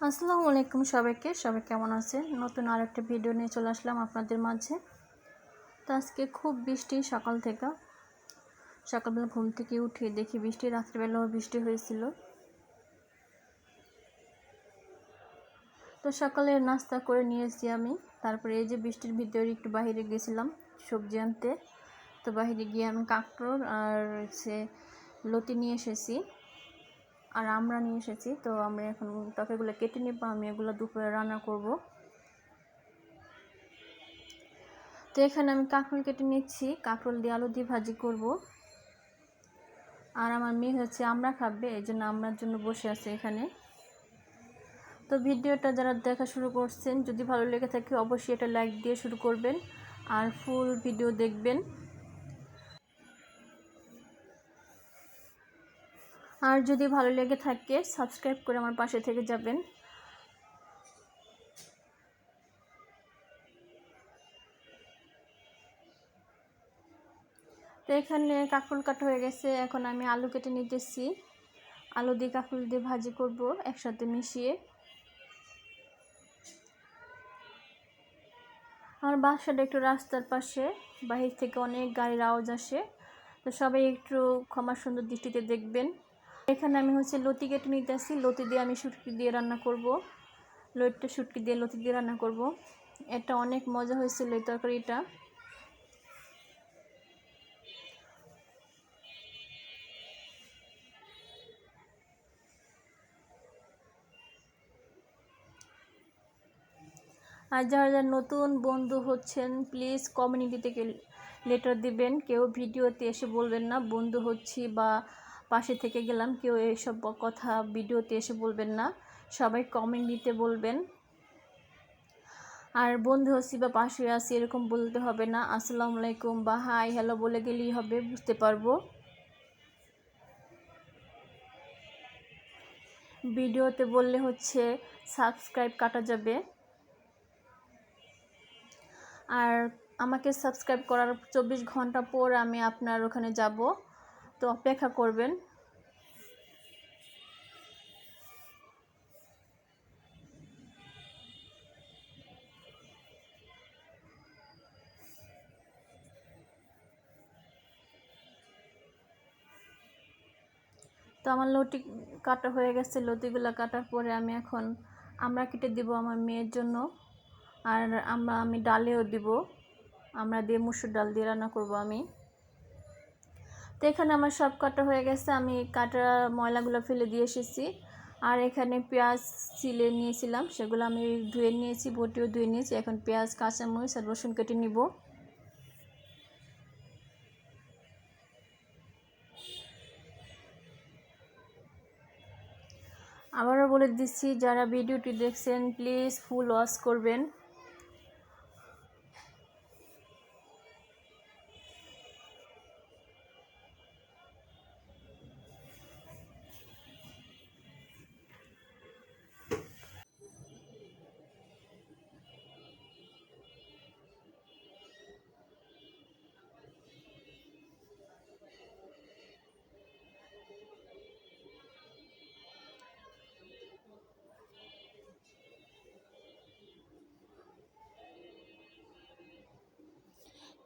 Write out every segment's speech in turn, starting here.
আসসালামু আলাইকুম সবাইকে। সবাই কেমন আছেন? নতুন আর একটা ভিডিও নিয়ে চলে আসলাম আপনাদের মাঝে। তো আজকে খুব বৃষ্টি সকাল থেকে। সকালবেলা ঘুম থেকে উঠে দেখি বৃষ্টি, রাত্রিবেলাও বৃষ্টি হয়েছিল। তো সকালে নাস্তা করে নিয়েছি আমি। তারপরে এই যে বৃষ্টির ভিতরে একটু বাইরে গেছিলাম সবজি আনতে। তো বাইরে গিয়ে আমি কাঁকড়োর আর হচ্ছে লতি নিয়ে এসেছি। আর আমরা নিয়ে এসেছি, তো আমরা এখন তরকারিগুলো কেটে নেব, আমি এগুলো দুপুরে রান্না করব। তো এখানে আমি কাঁকরোল কেটে নিচ্ছি, কাঁকরোল দিয়ে আলু দিয়ে ভাজি করব। আর আমার মেয়ে হচ্ছে আমরা খাবে, এই জন্য আমরার জন্য বসে আছে এখানে। তো ভিডিওটা যারা দেখা শুরু করছেন, যদি ভালো লেগে থাকে অবশ্যই এটা লাইক দিয়ে শুরু করবেন, আর ফুল ভিডিও দেখবেন। আর যদি ভালো লেগে থাকে সাবস্ক্রাইব করে আমার পাশে থেকে যাবেন। তো এখানে কাকুল কাটা হয়ে গেছে। এখন আমি আলু কেটে নিতেছি। আলু দিয়ে কাকুল দিয়ে ভাজি করব একসাথে মিশিয়ে। আমার বাসাটা একটু রাস্তার পাশে, বাহির থেকে অনেক গাড়ির আওয়াজ আসে। তো সবাই একটু ক্ষমা সুন্দর দৃষ্টিতে দেখবেন। এখানে আমি হচ্ছে লতি কেটে নিতে আসি লতি দিয়ে আমি শুটকি দিয়ে রান্না করব। লতিটা শুটকি দিয়ে লতি দিয়ে রান্না করব। এটা অনেক মজা হয়েছিল এই তরকারিটা। আর যারা যারা নতুন বন্ধু হচ্ছেন প্লিজ কমিউনিটিতে লেটার দিবেন। কেউ ভিডিওতে এসে বলবেন না, বন্ধু হচ্ছি বা পাশে থেকে গেলাম, কেউ এইসব কথা ভিডিওতে এসে বলবেন না, সবাই কমেন্ট দিতে বলবেন। আর বন্ধু হচ্ছি বা পাশে আছি, এরকম বলতে হবে না, আসসালামু আলাইকুম, বা হাই হ্যালো বলে গেলেই হবে, বুঝতে পারব। ভিডিওতে বললে হচ্ছে সাবস্ক্রাইব কাটা যাবে। আর আমাকে সাবস্ক্রাইব করার চব্বিশ ঘণ্টা পর আমি আপনার ওখানে যাব। তো অপেক্ষা করবেন। তো আমার লতি কাটা হয়ে গেছে, লতিগুলো কাটার পরে আমি এখন আমরা কেটে দিব আমার মেয়ের জন্য। আর আমরা, আমি ডালেও দিব। আমরা দিয়ে মুসুর ডাল দিয়ে রান্না করব আমি। তো এখানে আমার সব কাটা হয়ে গেছে। আমি কাটা ময়লাগুলো ফেলে দিয়ে এসেছি। আর এখানে পেঁয়াজ চিলে নিয়েছিলাম, সেগুলো আমি ধুয়ে নিয়েছি, বটিও ধুয়ে নিয়েছি। এখন পেঁয়াজ, কাঁচামরিচ আর রসুন কেটে নিব। আবারও বলে দিচ্ছি, যারা ভিডিওটি দেখছেন, প্লিজ ফুল ওয়াশ করবেন।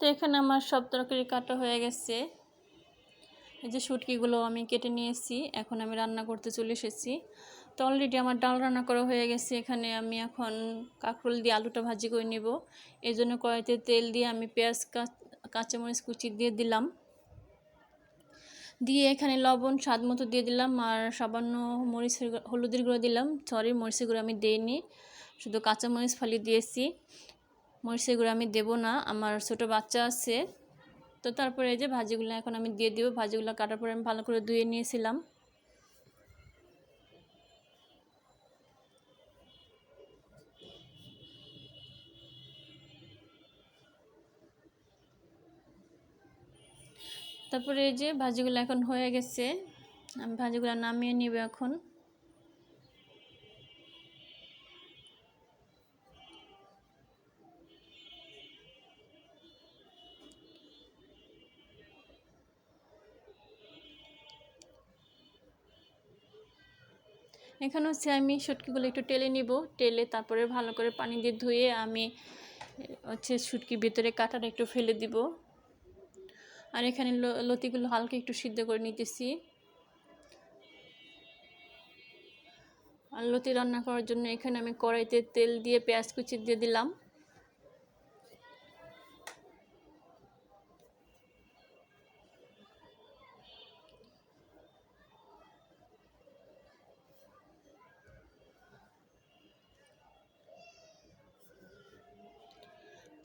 তো এখানে আমার সব তরকারি কাটা হয়ে গেছে। এই যে শুটকিগুলো আমি কেটে নিয়েছি, এখন আমি রান্না করতে চলে এসেছি। তো অলরেডি আমার ডাল রান্না করা হয়ে গেছে, এখানে আমি এখন কাঁকরোল দিয়ে আলুটা ভাজি করে নেব। এই জন্য কড়াইতে তেল দিয়ে আমি পেঁয়াজ কাঁচামরিচ কুচি দিয়ে দিলাম। দিয়ে এখানে লবণ স্বাদ মতো দিয়ে দিলাম আর সামান্য মরিচের হলুদের গুঁড়ো দিলাম। সরি, মরিচের গুঁড়ো আমি দিইনি, শুধু কাঁচামরিচ ফালি দিয়েছি। মরিচের আমি দেবো না। আমার ছোট বাচ্চা আছে। তো তারপরে এই যে ভাজিগুলো এখন আমি দিয়ে দিব। ভাজিগুলো কাটার পরে আমি ভালো করে ধুয়ে নিয়েছিলাম। তারপরে এই যে ভাজিগুলো এখন হয়ে গেছে। আমি ভাজিগুলো নামিয়ে নিব এখন। এখানে হচ্ছে আমি শুটকিগুলো একটু টেলে নিব। টেলে তারপরে ভালো করে পানি দিয়ে ধুয়ে আমি হচ্ছে শুটকির ভিতরে কাঁটাটা একটু ফেলে দিব। আর এখানে লতিগুলো হালকা একটু সিদ্ধ করে নিতেছি। আর লতি রান্না করার জন্য এখানে আমি কড়াইতে তেল দিয়ে পেঁয়াজ কুচি দিয়ে দিলাম।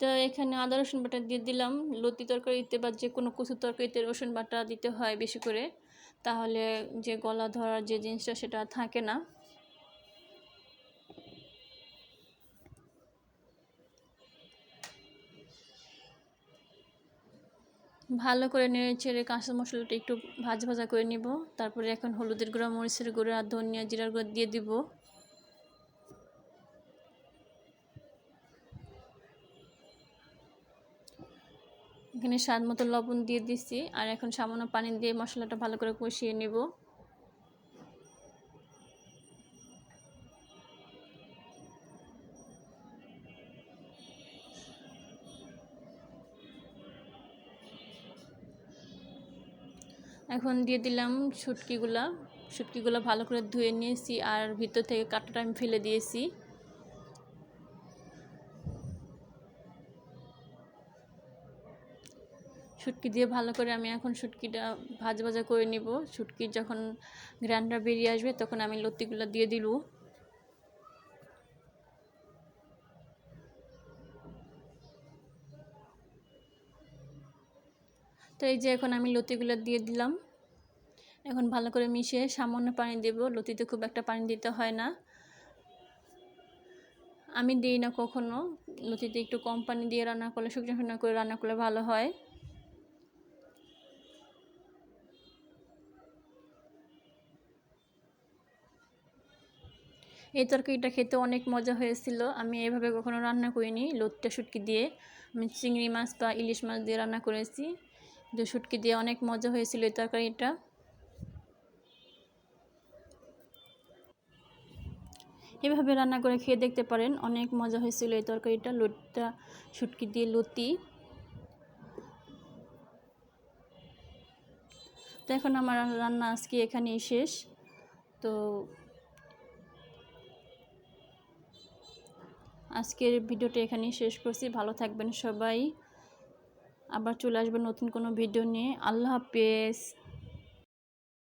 তো এখানে আদা, রসুন বাটা দিয়ে দিলাম। লতি তরকারিতে বা যে কোনো কচু তরকারিতে রসুন বাটা দিতে হয় বেশি করে। তাহলে যে গলা ধরার যে জিনিসটা সেটা থাকে না। ভালো করে নেড়ে চেড়ে কাঁচা মশলাটা একটু ভাজা ভাজা করে নিব। তারপরে এখন হলুদের গুঁড়া, মরিচের গুঁড়া, ধনিয়া, জিরার গুঁড়া দিয়ে দিব। এখানে স্বাদ মতো লবণ দিয়ে দিচ্ছি আর এখন সামান্য পানি দিয়ে মশলাটা ভালো করে কষিয়ে নেব। এখন দিয়ে দিলাম শুটকিগুলা। শুটকিগুলো ভালো করে ধুয়ে নিয়েছি আর ভিতর থেকে কাঁটাটা আমি ফেলে দিয়েছি। শুটকি দিয়ে ভালো করে আমি এখন শুটকিটা ভাজা ভাজা করে নিব। শুটকি যখন গ্রানটা বেরিয়ে আসবে তখন আমি লতিগুলো দিয়ে দিলু। তো এই যে এখন আমি লতিগুলো দিয়ে দিলাম। এখন ভালো করে মিশিয়ে সামান্য পানি দেব। লতিতে খুব একটা পানি দিতে হয় না। আমি দিই না কখনো। লতিতে একটু কম পানি দিয়ে রান্না করলে শুকনো শুকনো করে রান্না করলে ভালো হয়। এই তরকারিটা খেতে অনেক মজা হয়েছিল। আমি এভাবে কখনো রান্না করিনি। লতিটা শুটকি দিয়ে আমি চিংড়ি মাছ বা ইলিশ মাছ দিয়ে রান্না করেছি। যে শুটকি দিয়ে অনেক মজা হয়েছিল এই তরকারিটা। এভাবে রান্না করে খেয়ে দেখতে পারেন, অনেক মজা হয়েছিল এই তরকারিটা, লতিটা শুটকি দিয়ে লতি। তো এখন আমার রান্না আজকে এখানেই শেষ। তো আজকের ভিডিওটি এখানেই শেষ করছি। ভালো থাকবেন সবাই। আবার চলে আসবেন নতুন কোনো ভিডিও নিয়ে। আল্লাহ হাফেজ।